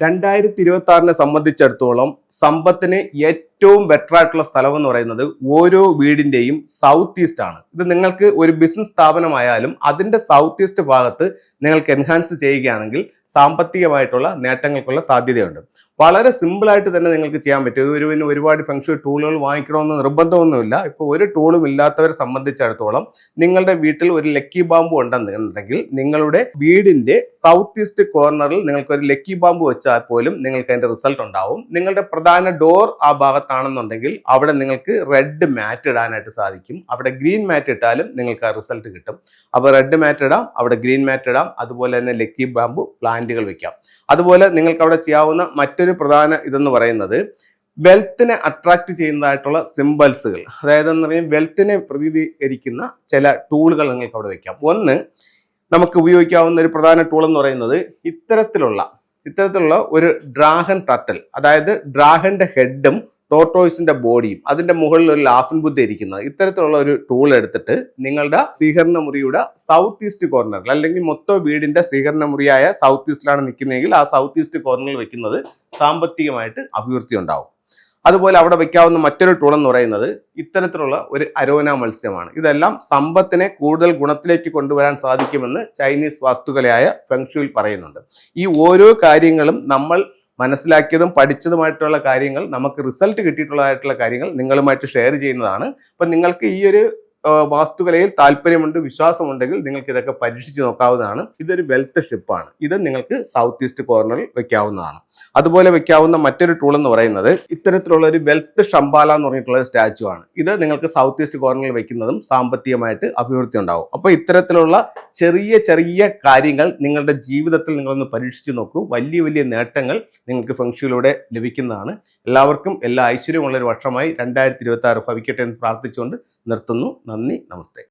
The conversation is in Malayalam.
രണ്ടായിരത്തി ഇരുപത്തി ആറിനെ സംബന്ധിച്ചിടത്തോളം സമ്പത്തിന് ഏറ്റവും ബെറ്റർ ആയിട്ടുള്ള സ്ഥലം എന്ന് പറയുന്നത് ഓരോ വീടിന്റെയും സൗത്ത് ഈസ്റ്റ് ആണ്. ഇത് നിങ്ങൾക്ക് ഒരു ബിസിനസ് സ്ഥാപനമായാലും അതിന്റെ സൗത്ത് ഈസ്റ്റ് ഭാഗത്ത് നിങ്ങൾക്ക് എൻഹാൻസ് ചെയ്യുകയാണെങ്കിൽ സാമ്പത്തികമായിട്ടുള്ള നേട്ടങ്ങൾക്കുള്ള സാധ്യതയുണ്ട്. വളരെ സിമ്പിളായിട്ട് തന്നെ നിങ്ങൾക്ക് ചെയ്യാൻ പറ്റും. ഒരു പിന്നെ ഒരുപാട് ഫംഗ്ഷൻ ടൂളുകൾ വാങ്ങിക്കണമെന്ന് നിർബന്ധമൊന്നുമില്ല. ഇപ്പോൾ ഒരു ടൂളും ഇല്ലാത്തവരെ സംബന്ധിച്ചിടത്തോളം നിങ്ങളുടെ വീട്ടിൽ ഒരു ലക്കി ബാമ്പു ഉണ്ടെന്നുണ്ടെങ്കിൽ നിങ്ങളുടെ വീടിന്റെ സൗത്ത് ഈസ്റ്റ് കോർണറിൽ നിങ്ങൾക്ക് ഒരു ലക്കി ബാമ്പു വെച്ചാൽ പോലും നിങ്ങൾക്ക് അതിന്റെ റിസൾട്ട് ഉണ്ടാവും. നിങ്ങളുടെ പ്രധാന ഡോർ ആ ഭാഗത്താണെന്നുണ്ടെങ്കിൽ അവിടെ നിങ്ങൾക്ക് റെഡ് മാറ്റ് ഇടാനായിട്ട് സാധിക്കും. അവിടെ ഗ്രീൻ മാറ്റ് ഇട്ടാലും നിങ്ങൾക്ക് ആ റിസൾട്ട് കിട്ടും. അപ്പോൾ റെഡ് മാറ്റ് ഇടാം അവിടെ ഗ്രീൻ മാറ്റ് ഇടാം അതുപോലെ തന്നെ ലക്കി ബാമ്പു പ്ലാന്റുകൾ വെക്കാം. അതുപോലെ നിങ്ങൾക്ക് അവിടെ ചെയ്യാവുന്ന മറ്റൊരു പ്രധാന ഇതെന്ന് പറയുന്നത് വെൽത്തിനെ അട്രാക്ട് ചെയ്യുന്നതായിട്ടുള്ള സിംബൽസുകൾ അതായത് എന്ന് പറയുമ്പോൾ വെൽത്തിനെ പ്രതിനിധീകരിക്കുന്ന ചില ടൂളുകൾ നിങ്ങൾക്ക് അവിടെ വെക്കാം. ഒന്ന് നമുക്ക് ഉപയോഗിക്കാവുന്ന ഒരു പ്രധാന ടൂൾ എന്ന് പറയുന്നത് ഇത്തരത്തിലുള്ള ഇത്തരത്തിലുള്ള ഒരു ഡ്രാഗൺ ടട്ടൽ അതായത് ഡ്രാഗന്റെ ഹെഡും ടോട്ടോയ്സിന്റെ ബോഡിയും അതിന്റെ മുകളിൽ ഒരു ലാഫിൻ ബുദ്ധ ഇരിക്കുന്നത്. ഇത്തരത്തിലുള്ള ഒരു ടൂൾ എടുത്തിട്ട് നിങ്ങളുടെ സ്വീകരണ മുറിയുടെ സൗത്ത് ഈസ്റ്റ് കോർണറിൽ അല്ലെങ്കിൽ മൊത്തം വീടിന്റെ സ്വീകരണ മുറിയായ സൗത്ത് ഈസ്റ്റിലാണ് നിൽക്കുന്നതെങ്കിൽ ആ സൗത്ത് ഈസ്റ്റ് കോർണറിൽ വെക്കുന്നത് സാമ്പത്തികമായിട്ട് അഭിവൃദ്ധി ഉണ്ടാവും. അതുപോലെ അവിടെ വെക്കാവുന്ന മറ്റൊരു ടൂൾ എന്ന് പറയുന്നത് ഇത്തരത്തിലുള്ള ഒരു അരോന മത്സ്യമാണ്. ഇതെല്ലാം സമ്പത്തിനെ കൂടുതൽ ഗുണത്തിലേക്ക് കൊണ്ടുവരാൻ സാധിക്കുമെന്ന് ചൈനീസ് വാസ്തുകലയായ ഫെങ്ഷുവിൽ പറയുന്നുണ്ട്. ഈ ഓരോ കാര്യങ്ങളും നമ്മൾ മനസ്സിലാക്കിയതും പഠിച്ചതുമായിട്ടുള്ള കാര്യങ്ങൾ നമുക്ക് റിസൾട്ട് കിട്ടിയിട്ടുള്ളതായിട്ടുള്ള കാര്യങ്ങൾ നിങ്ങളുമായിട്ട് ഷെയർ ചെയ്യുന്നതാണ്. അപ്പം നിങ്ങൾക്ക് ഈ ഒരു വാസ്തുകലയിൽ താല്പര്യമുണ്ട് വിശ്വാസമുണ്ടെങ്കിൽ നിങ്ങൾക്ക് ഇതൊക്കെ പരീക്ഷിച്ച് നോക്കാവുന്നതാണ്. ഇതൊരു വെൽത്ത് ഷിപ്പാണ് ഇത് നിങ്ങൾക്ക് സൗത്ത് ഈസ്റ്റ് കോർണറിൽ വെക്കാവുന്നതാണ്. അതുപോലെ വെക്കാവുന്ന മറ്റൊരു ടൂൾ എന്ന് പറയുന്നത് ഇത്തരത്തിലുള്ള ഒരു വെൽത്ത് ഷംബാല എന്ന് പറഞ്ഞിട്ടുള്ള ഒരു സ്റ്റാച്ചു ആണ്. ഇത് നിങ്ങൾക്ക് സൗത്ത് ഈസ്റ്റ് കോർണറിൽ വെക്കുന്നതും സാമ്പത്തികമായിട്ട് അഭിവൃദ്ധി ഉണ്ടാവും. അപ്പോൾ ഇത്തരത്തിലുള്ള ചെറിയ ചെറിയ കാര്യങ്ങൾ നിങ്ങളുടെ ജീവിതത്തിൽ നിങ്ങളൊന്ന് പരീക്ഷിച്ച് നോക്കൂ. വലിയ വലിയ നേട്ടങ്ങൾ നിങ്ങൾക്ക് ഫംഗ്ഷനിലൂടെ ലഭിക്കുന്നതാണ്. എല്ലാവർക്കും എല്ലാ ഐശ്വര്യമുള്ള ഒരു വർഷമായി രണ്ടായിരത്തി ഇരുപത്തി ആറ് ഭവിക്കട്ടെ എന്ന് പ്രാർത്ഥിച്ചുകൊണ്ട് നിർത്തുന്നു. అందరినీ నమస్తే.